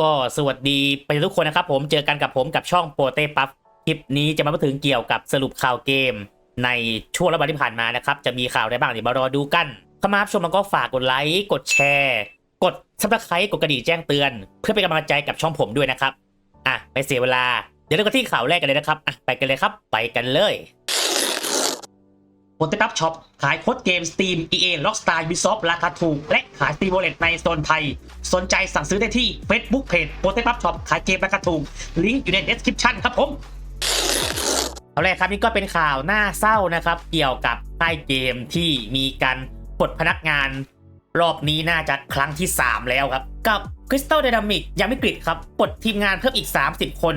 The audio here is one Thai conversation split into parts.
ก็สวัสดีไปทุกคนนะครับผมเจอกันกับผมกับช่องโปเต้ปั๊บคลิปนี้จะมาพูดถึงเกี่ยวกับสรุปข่าวเกม ในช่วงระบาดที่ผ่านมานะครับจะมีข่าวอะไรบ้างเดี๋ยวมารอดูกันเข้ามารับชมแล้วก็ฝากกดไลค์กดแชร์ กดซับสไครต์กดกระดิ่งแจ้งเตือน เพื่อเป็นกำลังใจกับช่องผมด้วยนะครับอะไม่เสียเวลา เดี๋ยวเริ่มกันที่ข่าวแรกกันเลยนะครับอะไปกันเลยครับ ไปกันเลย โปเต้ปั๊บช็อปขายโค้ดเกม Steam EA Rockstar Ubisoft ราคาถูก และขาย Steam Wallet ในโซนไทย สนใจสั่งซื้อได้ที่ Facebook Page โปเต้ปั๊บช็อปขายเกมราคาถูก ลิงก์อยู่ใน description ครับผมเอาแรกครับนี่ก็เป็นข่าวน่าเศร้านะครับ เกี่ยวกับค่ายเกมที่มีการปลดพนักงานรอบนี้น่าจะครั้งที่ 3 แล้วครับ กับ Crystal Dynamic ยังไม่กฤษครับปลดทีมงานเพิ่มอีก 30 คน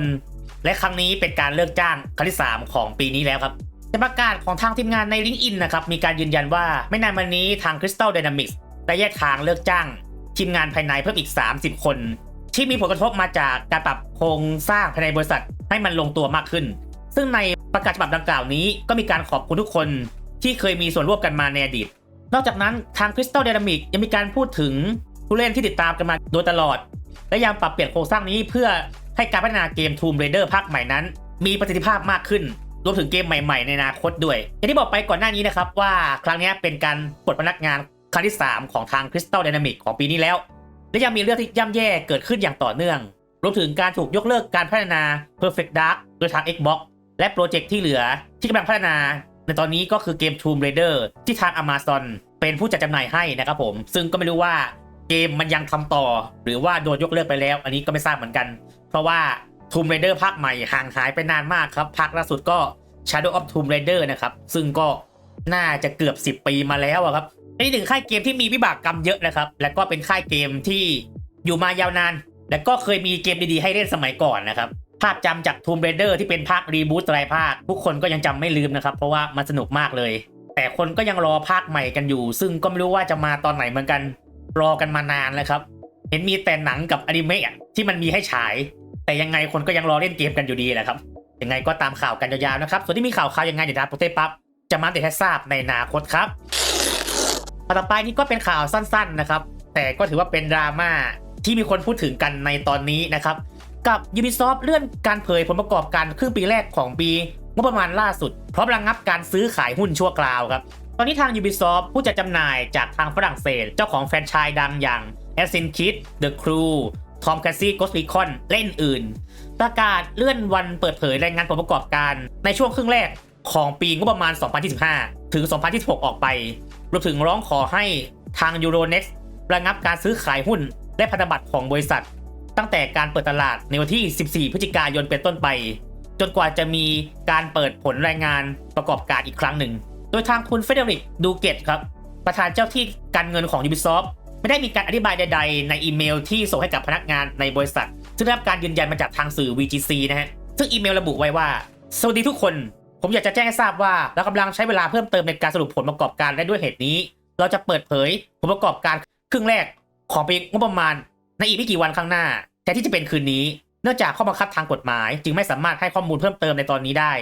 และครั้งนี้เป็นการเลิกจ้างครั้งที่ 3 ของปีนี้แล้วครับ แต่ประกาศของทางทีมงานใน LinkedIn นะครับ มีการยืนยันว่าไม่นานมานี้ทาง Crystal Dynamics ได้แยกทางเลิกจ้าง ทีมงานภายในเพิ่มอีก 30 คน ที่มีผลกระทบมาจากการปรับโครงสร้างภายในบริษัทให้มันลงตัวมากขึ้น ซึ่งในประกาศฉบับดังกล่าวนี้ ก็มีการขอบคุณทุกคนที่เคยมีส่วนร่วมกันมาในอดีต นอกจากนั้นทาง Crystal Dynamics ยังมีการพูดถึงผู้เล่นที่ติดตามกันมาโดยตลอด และยังปรับเปลี่ยนโครงสร้างนี้เพื่อให้การพัฒนาเกม Tomb Raider ภาคใหม่นั้น มีประสิทธิภาพมากขึ้น รวมถึงเกมใหม่ๆในอนาคตด้วยอย่างที่บอกไปก่อนหน้านี้นะครับว่าครั้งนี้เป็นการปลดพนักงานครั้งที่ 3 ของทาง Crystal Dynamics ของปีนี้แล้ว และยังมีเรื่องที่ย่ำแย่เกิดขึ้นอย่างต่อเนื่อง รวมถึงการถูกยกเลิกการพัฒนา Perfect Dark โดยทาง Xbox และโปรเจกต์ที่เหลือที่กำลังพัฒนา ในตอนนี้ก็คือเกม Tomb Raider ที่ทาง Amazon เป็นผู้จัดจำหน่ายให้นะครับผม ซึ่งก็ไม่รู้ว่าเกมมันยังทำต่อ หรือว่าโดนยกเลิกไปแล้ว อันนี้ก็ไม่ทราบเหมือนกัน เพราะว่า Tomb Raider ภาคใหม่ห่างหายไปนานมากครับ ภาคล่าสุดก็ Shadow of Tomb Raider นะครับ ซึ่งก็น่าจะเกือบ 10 ปีมาแล้วอะครับนนี้ถึงค่ายเกมที่มีวิบากกรรมเยอะนะครับ และก็เป็นค่ายเกมที่อยู่มายาวนาน และก็เคยมีเกมดีๆ ให้เล่นสมัยก่อนนะครับภาพจำจาก Tomb Raider ที่เป็นภาครีบูตไตรภาค ทุกคนก็ยังจำไม่ลืมนะครับ เพราะว่ามันสนุกมากเลย แต่คนก็ยังรอภาคใหม่กันอยู่ ซึ่งก็ไม่รู้ว่าจะมาตอนไหนเหมือนกัน รอกันมานานแล้วครับ เห็นมีแต่หนังกับอนิเมะที่มันมีให้ฉาย แต่ยังไงคนก็ยังรอเล่นเกมกันอยู่ดีแหละครับยังไงก็ตามข่าวกันยาวๆนะครับ ส่วนที่มีข่าวข่าวยังไงเดี๋ยวทางโปรเตปั๊บจะมาอัปเดให้ทราบในอนาคตครับข่าวต่อไปนี่ก็เป็นข่าวสั้นๆนะครับ แต่ก็ถือว่าเป็นดราม่าที่มีคนพูดถึงกันในตอนนี้นะครับ กับ Ubisoft เลื่อนการเผยผลประกอบการครึ่งปีแรกของปีงบประมาณล่าสุดเพราะระงับการซื้อขายหุ้นชั่วคราวครับ ตอนนี้ทาง Ubisoft ผู้จัดจำหน่ายจากทางฝรั่งเศส เจ้าของแฟรนไชส์ดังอย่าง Assassin's Creed The Crew Tom Clancy Ghost Recon และอื่น ประกาศเลื่อนวันเปิดเผยรายงานผลประกอบการในช่วงครึ่งแรกของปีงบประมาณ 2025 ถึง 2026 ออกไป รวมถึงร้องขอให้ทาง Euronext ระงับการซื้อขายหุ้น และพันธบัตรของบริษัท ตั้งแต่การเปิดตลาดในวันที่ 14 พฤศจิกายนเป็นต้นไป จนกว่าจะมีการเปิดผลรายงานประกอบการอีกครั้งหนึ่ง โดยทางคุณเฟเดริกดูเกตครับ ประธานเจ้าที่การเงินของ Ubisoft ไม่ได้มีการอธิบายใด ๆ ในอีเมลที่ส่งให้กับพนักงานในบริษัท ซึ่งได้รับการยืนยันมาจากทางสื่อ VGC นะฮะ ซึ่งอีเมลระบุไว้ว่า สวัสดีทุกคน ผมอยากจะแจ้งให้ทราบว่าเรากำลังใช้เวลาเพิ่มเติมในการสรุปผลประกอบการและด้วยเหตุนี้ เราจะเปิดเผยผลประกอบการครึ่งแรกของปีงบประมาณ ในอีกไม่กี่วันข้างหน้าแทนที่จะเป็นคืนนี้ เนื่องจากข้อบังคับทางกฎหมาย จึงไม่สามารถให้ข้อมูลเพิ่มเติมในตอนนี้ได้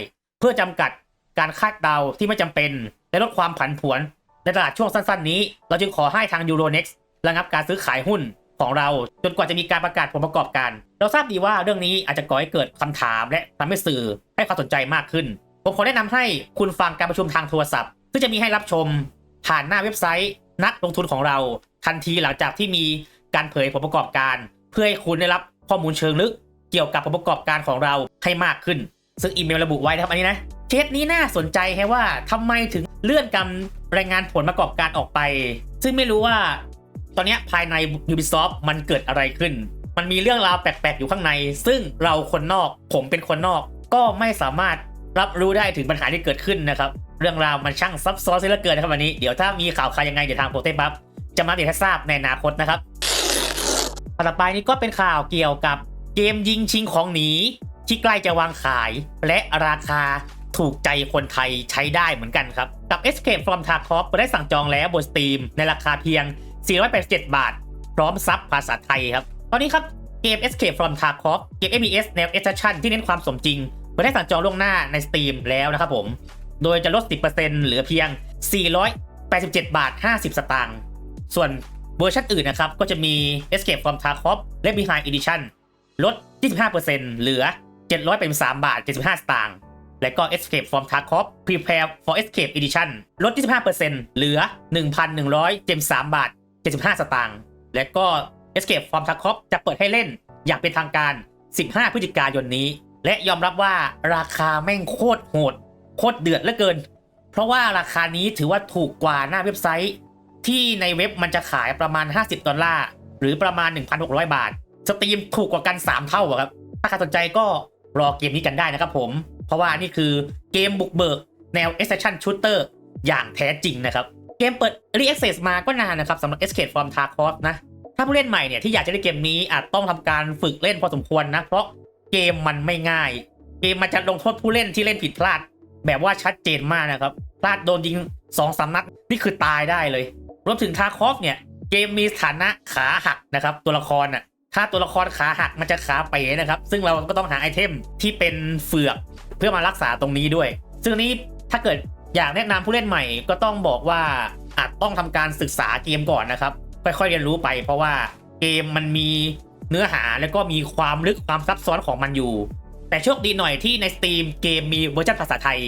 เพื่อจำกัดการคาดเดาที่ไม่จำเป็นและลดความผันผวนในตลาดช่วงสั้น ๆ นี้ เราจึงขอให้ทาง Euronext ระงับการซื้อขายหุ้นของเราจนกว่าจะมีการประกาศผลประกอบการ เราทราบดีว่าเรื่องนี้อาจจะก่อให้เกิดคำถามและทำให้สื่อให้ความสนใจมากขึ้น ผมขอแนะนำให้คุณฟังการประชุมทางโทรศัพท์ ซึ่งจะมีให้รับชมผ่านหน้าเว็บไซต์นักลงทุนของเราทันทีหลังจากที่มีการเผยผลประกอบการ เพื่อให้คุณได้รับข้อมูลเชิงลึก เกี่ยวกับผลประกอบการของเราให้มากขึ้น ซึ่งอีเมลระบุไว้นะครับอันนี้นะเคสนี้น่าสนใจแค่ว่าทำไมถึงเลื่อนการรายงานผลประกอบการออกไป ซึ่งไม่รู้ว่า ตอนนี้ภายใน Ubisoft มันเกิดอะไรขึ้น มันมีเรื่องราวแปลกๆอยู่ข้างใน ซึ่งเราคนนอกผมเป็นคนนอก ก็ไม่สามารถรับรู้ได้ถึงปัญหาที่เกิดขึ้นนะครับ เรื่องราวมันช่างซับซ้อนเสียเหลือเกินนะครับวันนี้ เดี๋ยวถ้ามีข่าวคราวยังไงเดี๋ยวทางโปรเตบัฟจะมาเดี๋ยวให้ทราบในอนาคตนะครับข่าวต่อไปนี้ก็เป็นข่าวเกี่ยวกับเกมยิงชิงของหนีที่ใกล้จะวางขาย และราคาถูกใจคนไทยใช้ได้เหมือนกันครับ กับ Escape from Tarkov ได้สั่งจองแล้วบน Steam ในราคาเพียง 487 บาท พร้อมซับภาษาไทยครับ ตอนนี้ครับเกม Escape from Tarkov เกม FPS แนว Action ที่เน้นความสมจริงเปิดได้สั่งจองล่วงหน้าใน Steam แล้วนะครับผม โดยจะลด 10%เหลือเพียง 487 บาท 50 สตางค์ ส่วนเวอร์ชันอื่นนะครับ ก็จะมี Escape from Tarkov Left Behind Edition ลด 25%เหลือ 783 บาท 75 สตางค์ และก็ Escape from Tarkov Prepare for Escape Edition ลด 25%เหลือ 1,173 บาท 75 สตางค์ และก็ Escape from Tarkov จะเปิดให้เล่นอย่างเป็นทางการ 15 พฤศจิกายนนี้ และยอมรับว่าราคาแม่งโคตรโหด โคตรเดือดเหลือเกิน เพราะว่าราคานี้ถือว่าถูกกว่าหน้าเว็บไซต์ ที่ในเว็บมันจะขายประมาณ 50 ดอลลาร์ หรือประมาณ 1,600 บาท สตรีมถูกกว่ากัน 3 เท่าอะครับ ถ้าใครสนใจก็รอเกมนี้กันได้นะครับผม เพราะว่านี่คือเกมบุกเบิกแนว Action Shooter อย่างแท้จริงนะครับ เกมเปิด Early Access มาก็นานนะครับสำหรับ Escape from Tarkov นะ ถ้าผู้เล่นใหม่เนี่ยที่อยากจะเล่นเกมนี้อาจต้องทำการฝึกเล่นพอสมควรนะ เพราะเกมมันไม่ง่าย เกมมันจะลงโทษผู้เล่นที่เล่นผิดพลาด แบบว่าชัดเจนมากนะครับ พลาดโดนยิง2อสนัดนี่คือตายได้เลย รวมถึงทาคอฟเนี่ยเกมมีสถานะขาหักนะครับ ตัวละครน่ะถ้าตัวละครขาหักมันจะขาเป๋นะครับ ซึ่งเราก็ต้องหาไอเทมที่เป็นเฟือกเพื่อมารักษาตรงนี้ด้วย ซึ่งนนี้ถ้าเกิด อยากแนะนำผู้เล่นใหม่ก็ต้องบอกว่าอาจต้องทำการศึกษาเกมก่อนนะครับ ค่อยๆเรียนรู้ไป เพราะว่าเกมมันมีเนื้อหาแล้วก็มีความลึกความซับซ้อนของมันอยู่ แต่โชคดีหน่อยที่ใน Steam เกมมีเวอร์ชันภาษาไทย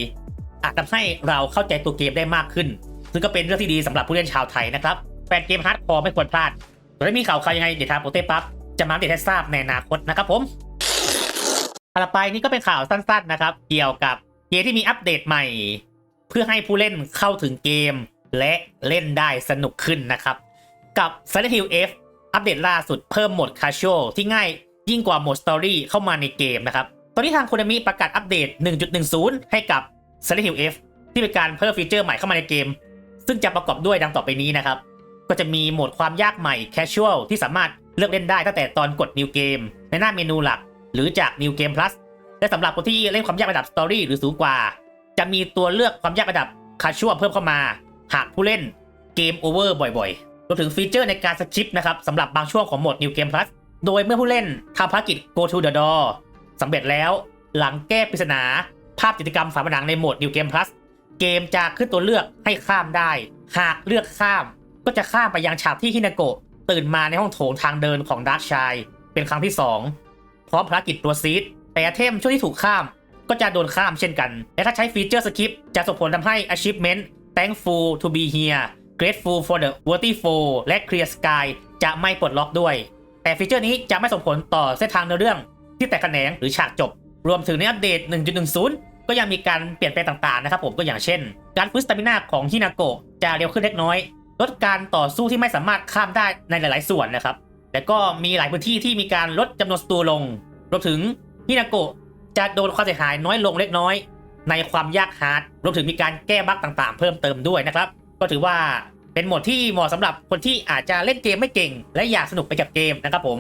อาจทำให้เราเข้าใจตัวเกมได้มากขึ้น ซึ่งก็เป็นเรื่องที่ดีสำหรับผู้เล่นชาวไทยนะครับแฟนเกมฮาร์ดคอร์ไม่ควรพลาดส่วนถ้ามีข่าวใครยังไงเดี๋ยวทางโปรเต้ปั๊บจะมาเดตให้ทราบในอนาคตนะครับผมต่อไปนี่ก็เป็นข่าวสั้นๆนะครับ เกี่ยวกับเกมที่มีอัปเดตใหม่ เพื่อให้ผู้เล่นเข้าถึงเกม และเล่นได้สนุกขึ้นนะครับ กับ Silent Hill F อัปเดตล่าสุดเพิ่มโหมด Casual ที่ง่ายยิ่งกว่าโหมด Story เข้ามาในเกมนะครับ ตอนนี้ทางโคนามิประกาศอัปเดต 1.10 ให้กับ Silent Hill F ที่เป็นการเพิ่มฟีเจอร์ใหม่เข้ามาในเกม ซึ่งจะประกอบด้วยดังต่อไปนี้นะครับ ก็จะมีโหมดความยากใหม่ Casual ที่สามารถเลือกเล่นได้ตั้งแต่ตอนกด New Game ในหน้าเมนูหลัก หรือจาก New Game Plus และสำหรับคนที่เล่นความยากระดับ Story หรือสูงกว่า จะมีตัวเลือกความยากระดับ Casual เพิ่มเข้ามา หากผู้เล่นเกม Over บ่อยๆรวมถึงฟีเจอร์ในการสคิปนะครับสำหรับบางช่วงของโหมด New Game Plus โดยเมื่อผู้เล่นทำภารกิจ Go to the Door สำเร็จแล้วหลังแก้ปริศนา ภาพกิจกรรมฝาผนังในโหมด New Game Plus เกมจะขึ้นตัวเลือกให้ข้ามได้ หากเลือกข้ามก็จะข้ามไปยังฉากที่ฮินาโกะตื่นมาในห้องโถงทางเดินของดาร์กชายเป็นครั้งที่ 2 พร้อมภารกิจตัวซีดแต่เทมช่วงที่ถูกข้าม ก็จะโดนข้ามเช่นกัน และถ้าใช้ฟีเจอร์สคริปจะส่งผลทำให้ achievement thankful to be here grateful for the worthy foe และ clear sky จะไม่ปลดล็อกด้วย แต่ฟีเจอร์นี้จะไม่ส่งผลต่อเส้นทางเนื้อเรื่องที่แตกแขนงหรือฉากจบ รวมถึงในอัปเดต 1.10 ก็ยังมีการเปลี่ยนแปลงต่างๆนะครับผมก็อย่างเช่น การฟื้นสตามินาของฮินาโกะจะเร็วขึ้นเล็กน้อย ลดการต่อสู้ที่ไม่สามารถข้ามได้ในหลาย ๆ ส่วนนะครับแต่ก็มีหลายพื้นที่ที่มีการลดจำนวนศัตรูลง รวมถึงฮินาโกะ จะโดนความเสียหายน้อยลงเล็กน้อย ในความยากฮาร์ดรวมถึงมีการแก้บั๊กต่างๆ เพิ่มเติมด้วยนะครับ ก็ถือว่าเป็นโหมดที่เหมาะสำหรับคนที่อาจจะเล่นเกมไม่เก่ง และอยากสนุกไปกับเกมนะครับผม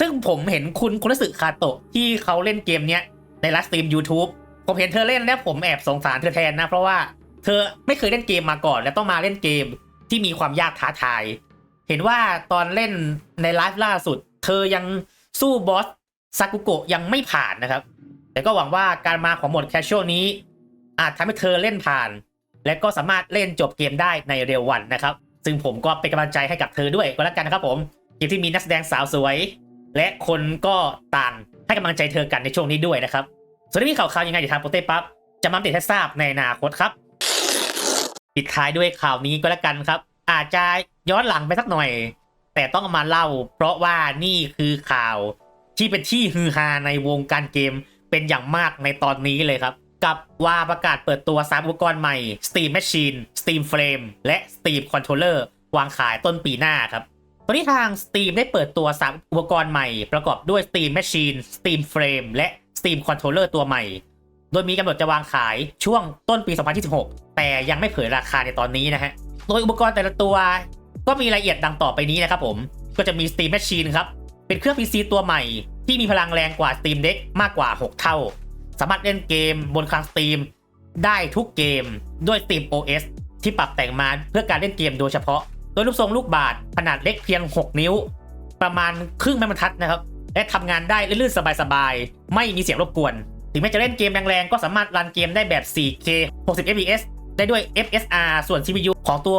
ซึ่งผมเห็นคุณคุณสึคาโตะที่เขาเล่นเกมเนี้ยในไลฟ์สตรีม YouTube ผมเห็นเธอเล่นแล้วผมแอบสงสารเธอแทนนะ เพราะว่าเธอไม่เคยเล่นเกมมาก่อน และต้องมาเล่นเกมที่มีความยากท้าทาย เห็นว่าตอนเล่นในไลฟ์ล่าสุด เธอยังสู้บอสซากุโกะยังไม่ผ่านนะครับ แต่ก็หวังว่าการมาของโหมดแคชช a l นี้ อาจทำให้เธอเล่นผ่าน และก็สามารถเล่นจบเกมได้ในเร็ววันนะครับ ซึ่งผมก็เป็นกำลังใจให้กับเธอด้วยก็แล้วกันนะครับผมเกมที่มีนักแสดงสาวสวย และคนก็ต่างให้กำลังใจเธอกันในช่วงนี้ด้วยนะครับส่วนที่มีข่าวๆยังไงเดี๋ยวทางโปเต้ปั๊บจะมาอัปเดให้ทราบในอนาคตครับปิดท้ายด้วยข่าวนี้ก็แล้วกันครับ อาจจะย้อนหลังไปสักหน่อย แต่ต้องเอามาเล่า เพราะว่านี่คือข่าวที่เป็นที่ฮือฮาในวงการเกม เป็นอย่างมากในตอนนี้เลยครับ กับว่าประกาศเปิดตัว3อุปกรณ์ใหม่ Steam Machine Steam Frame และ Steam Controller วางขายต้นปีหน้าครับตอนนี้ทาง Steam ได้เปิดตัว3อุปกรณ์ใหม่ ประกอบด้วย Steam Machine Steam Frame และ Steam Controller ตัวใหม่ โดยมีกำหนดจะวางขายช่วงต้นปี 2026 แต่ยังไม่เผยราคาในตอนนี้นะฮะ โดยอุปกรณ์แต่ละตัวก็มีรายละเอียดดังต่อไปนี้นะครับผม ก็จะมี Steam Machine ครับ เป็นเครื่อง PC ตัวใหม่ ที่มีพลังแรงกว่า Steam Deck มากกว่า 6 เท่า สามารถเล่นเกมบนคลัง Steam ได้ทุกเกมด้วย Steam OS ที่ปรับแต่งมาเพื่อการเล่นเกมโดยเฉพาะ โดยรูปทรงลูกบาศก์ขนาดเล็กเพียง 6 นิ้ว ประมาณครึ่งไม้บรรทัดนะครับ และทำงานได้ลื่นๆสบายๆ ไม่มีเสียงรบกวน ถึงแม้จะเล่นเกมแรงๆ ก็สามารถรันเกมได้แบบ 4K 60 fps ได้ด้วย FSR ส่วน CPU ของตัว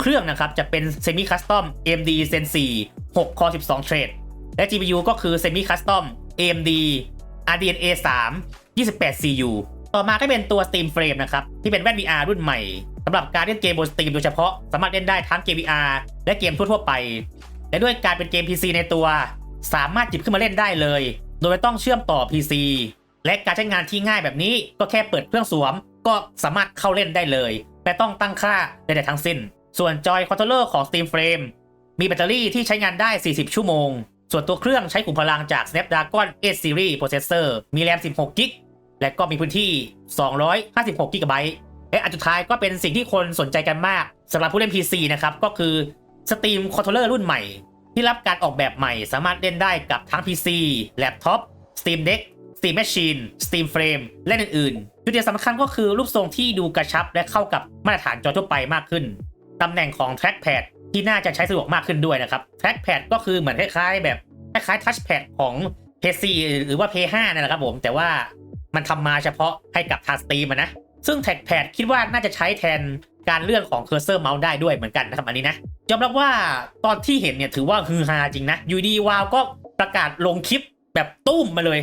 เครื่องนะครับ จะเป็น Semi Custom AMD Zen 4 6 Core 12 Thread และ GPU ก็คือ Semi Custom AMD RDNA 3 28 CU ต่อมาก็เป็นตัว Steam Frame นะครับ ที่เป็นแว่น VR รุ่นใหม่สำหรับการเล่นเกมบน Steam โดยเฉพาะสามารถเล่นได้ทั้งเกม VR และเกมทั่วๆไป และด้วยการเป็นเกม PC ในตัว สามารถหยิบขึ้นมาเล่นได้เลย โดยไม่ต้องเชื่อมต่อ PC และการใช้งานที่ง่ายแบบนี้ก็แค่เปิดเครื่องสวม ก็สามารถเข้าเล่นได้เลยไม่ต้องตั้งค่าใดๆทั้งสิ้น ส่วนจอยคอนโทรลเลอร์ของ Steam Frame มีแบตเตอรี่ที่ใช้งานได้ 40 ชั่วโมง ส่วนตัวเครื่องใช้ขุมพลังจาก Snapdragon 8 Series Processor มีแรม 16 กิก และก็มีพื้นที่ 256 กิกะไบต์และอันสุดท้ายก็เป็นสิ่งที่คนสนใจกันมากสำหรับผู้เล่น PC นะครับ ก็คือ Steam Controller รุ่นใหม่ ที่รับการออกแบบใหม่สามารถเล่นได้กับทั้ง PC แล็ปท็อป Steam Deck Steam Machine Steam Frame และอื่นๆ จุดเด่นสำคัญก็คือรูปทรงที่ดูกระชับและเข้ากับมาตรฐานจอทั่วไปมากขึ้น ตำแหน่งของ trackpad ที่น่าจะใช้สะดวกมากขึ้นด้วยนะครับ trackpad ก็คือเหมือนคล้ายๆ แบบคล้ายๆ touchpad ของ PC หรือว่า P5 นั่นแหละครับผม แต่ว่ามันทำมาเฉพาะให้กับทาง Steam อะนะ ซึ่ง trackpad คิดว่าน่าจะใช้แทนการเลื่อนของ cursor mouse ได้ด้วยเหมือนกันนะครับอันนี้นะยอมรับว่าตอนที่เห็นเนี่ยถือว่าฮือฮาจริงนะยูดีวาวก็ประกาศลงคลิปแบบตุ้มมาเลย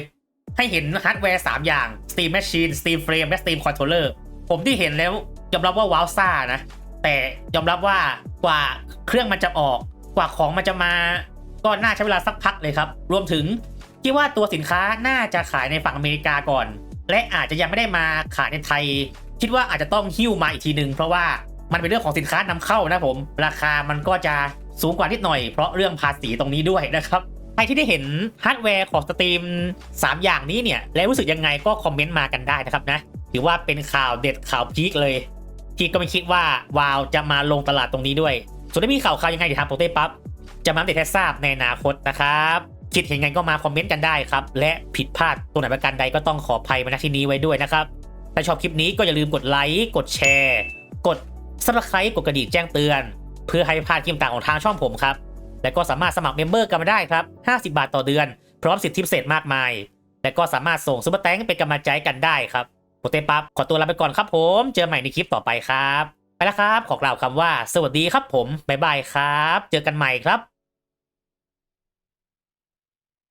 ให้เห็นฮาร์ดแวร์ 3 อย่าง Steam Machine Steam Frame และ Steam Controller ผมที่เห็นแล้วยอมรับว่าว้าวซ่านะ แต่ยอมรับว่ากว่าเครื่องมันจะออก กว่าของมันจะมา ก็น่าใช้เวลาสักพักเลยครับ รวมถึงคิดว่าตัวสินค้าน่าจะขายในฝั่งอเมริกาก่อน และอาจจะยังไม่ได้มาขายในไทย คิดว่าอาจจะต้องหิ้วมาอีกทีนึงเพราะว่ามันเป็นเรื่องของสินค้านำเข้านะผม ราคามันก็จะสูงกว่านิดหน่อย เพราะเรื่องภาษีตรงนี้ด้วยนะครับใครที่ได้เห็นฮาร์ดแวร์ของสตรีม 3 อย่างนี้เนี่ย แล้วรู้สึกยังไงก็คอมเมนต์มากันได้นะครับนะถือว่าเป็นข่าวเด็ดข่าวพีคเลย ที่ก็ไม่คิดว่าวาวจะมาลงตลาดตรงนี้ด้วย ส่วนถ้ามีข่าวข่าวยังไงเดี๋ยวทางโปรเต้ปั๊บจะมาอัปเดตให้ทราบในอนาคตนะครับคิดเห็นไงก็มาคอมเมนต์กันได้ครับ และผิดพลาดตรงไหนประการใดก็ต้องขออภัยมาณที่นี้ไว้ด้วยนะครับ ถ้าชอบคลิปนี้ก็อย่าลืมกดไลค์กดแชร์ กด subscribe กดกระดิ่งแจ้งเตือน เพื่อให้พลาดคลิปต่างของทางช่องผมครับ และก็สามารถสมัครเมมเบอร์กันมาได้ครับ 50 บาทต่อเดือน พร้อมสิทธิพิเศษมากมาย และก็สามารถส่งซุปเปอร์แตงเป็นกำลังใจกันได้ครับ โปเตปับขอตัวลาไปก่อนครับผม เจอใหม่ในคลิปต่อไปครับ ไปแล้วครับ ขอกล่าวคำว่า สวัสดีครับผม บ๊ายบายครับ เจอกันใหม่ครับ